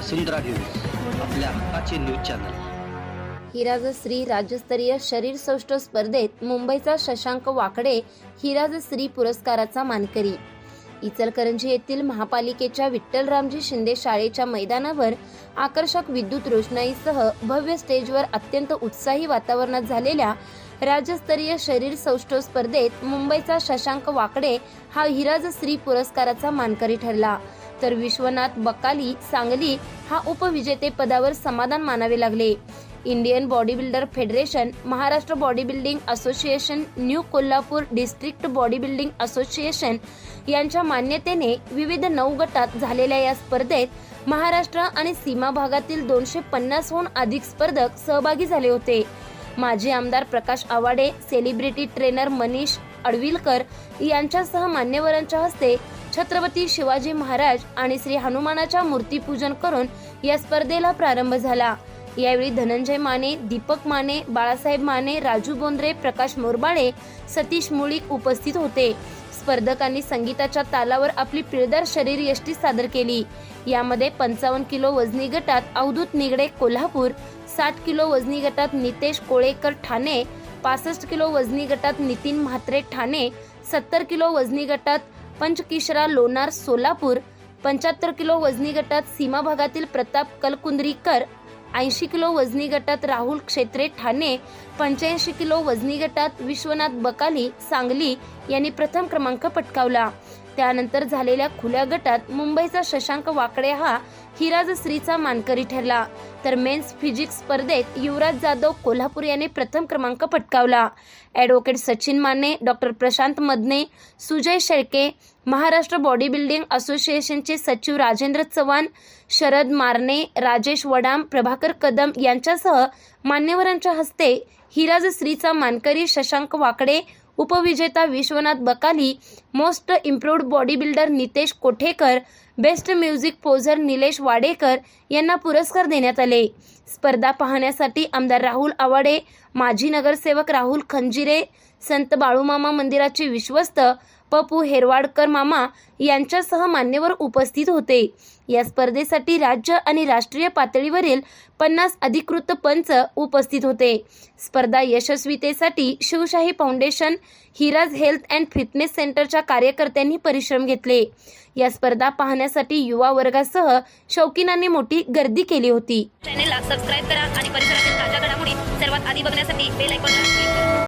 वसुंधरा news आपल्या हक्काचे news channel. हिराजश्री राज्यस्तरीय शरीर सौष्ठव स्पर्धेत मुंबईचा शशांक वाकडे हिराजश्री पुरस्काराचा मानकरी. इचलकरंजी येथील महापालिकेच्या विठ्ठलरामजी शिंदे शाळेच्या मैदानावर आकर्षक विद्युत रोषणाईसह भव्य स्टेजवर अत्यंत उत्साही वातावरणात झालेल्या राज्यस्तरीय शरीर सौष्ठव स्पर्धेत मुंबईचा शशांक वाकडे हा हिराजश्री पुरस्काराचा मानकरी ठरला. तर विश्वनाथ बकाली सांगली हा उपविजेते पदावर समाधान मानावे लागले. Indian body builder federation Maharashtra body building association new Kolhapur district body building association यांच्या मान्यतेने विविध नऊ गटात झालेल्या या स्पर्धेत महाराष्ट्र आणि सीमा भागातील दोनशे पन्नासहून अधिक स्पर्धक सहभागी झाले होते. माजी आमदार प्रकाश आवाडे सेलिब्रिटी ट्रेनर मनीष अडविलकर यांच्यासह मान्यवरांच्या हस्ते छत्रपती शिवाजी महाराज आणि श्री हनुमानाच्या मूर्तीपूजन करून या स्पर्धेला प्रारंभ झाला. यावेळी धनंजय माने दीपक माने बाळासाहेब माने राजू बोंद्रे प्रकाश मोरबाळे सतीश मुळीक उपस्थित होते. स्पर्धकांनी संगीताच्या तालावर आपली पिळदार शरीर यष्टी सादर केली. यामध्ये पंचावन्न किलो वजनी गटात अवधूत निगडे कोल्हापूर साठ किलो वजनी गटात नितेश कोळेकर ठाणे पासष्ट किलो वजनी गटात नितीन म्हात्रे ठाणे सत्तर किलो वजनी गटात पंचकिशरा लोणार सोलापूर पंच्याहत्तर किलो वजनी गटात सीमा भागातील प्रताप कलकुंद्रीकर ऐंशी किलो वजनी गटात राहुल क्षेत्रे ठाणे पंच्याऐंशी किलो वजनी गटात विश्वनाथ बकाली सांगली यांनी प्रथम क्रमांक पटकावला. त्यानंतर झालेल्या खुल्या गटात मुंबईचा शशांक वाकडे हा हिराज श्रीचा मानकरी ठरला. तर मेन्स फिजिक्स स्पर्धेत युवराज जाधव कोल्हापूर याने प्रथम क्रमांक पटकावला. Advocate Sachin Mane doctor Prashant Madane Sujay Shelke Maharashtra body building असोसिएशनचे सचिव राजेंद्र चव्हाण शरद मारणे राजेश वडाम प्रभाकर कदम यांच्यासह मान्यवरांच्या हस्ते हिराज श्रीचा मानकरी शशांक वाकडे उपविजेता Vishwanath Bakali most improved body builder Nitesh Kothekar best music poser Nilesh Wadekar यांना पुरस्कार देण्यात आले. स्पर्धा पाहण्यासाठी आमदार राहुल आवाडे माजी नगरसेवक राहुल खंजिरे संत बाळूमामा मंदिराचे विश्वस्त पपू हेरवाडकर मामा यांच्यासह मान्यवर उपस्थित होते. या स्पर्धेसाठी राज्य आणि राष्ट्रीय पातळीवरील पन्नास अधिकृत पंच उपस्थित होते. स्पर्धा यशस्वीतेसाठी Shivshahi foundation Hiraj health and fitness सेंटरच्या कार्यकर्त्यांनी परिश्रम घेतले. या स्पर्धा पाहण्यासाठी युवा वर्गासह शौकीनांनी मोठी गर्दी केली होती. चॅनेलला सबस्क्राईब करा आणि परिसरातील ताज्या घडामोडी सर्वात आधी बघण्यासाठी बेल आयकॉनला